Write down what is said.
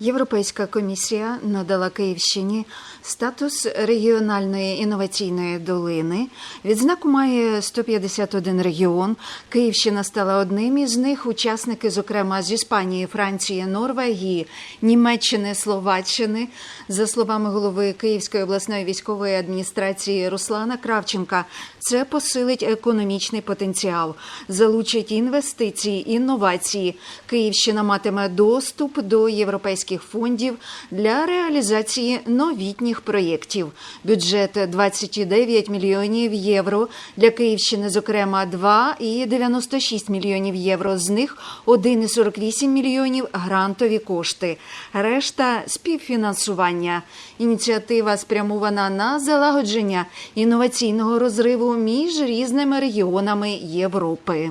Європейська комісія надала Київщині статус регіональної інноваційної долини. Відзнаку має 151 регіон. Київщина стала одним із них. Учасники, зокрема з Іспанії, Франції, Норвегії, Німеччини, Словаччини. За словами голови Київської обласної військової адміністрації Руслана Кравченка, це посилить економічний потенціал, залучить інвестиції, інновації. Київщина матиме доступ до європейських фондів для реалізації новітніх проєктів. Бюджет 29 мільйонів євро для Київщини, зокрема 2,96 мільйонів євро. З них 1,48 мільйонів грантові кошти. Решта співфінансування. Ініціатива спрямована на залагодження інноваційного розриву між різними регіонами Європи.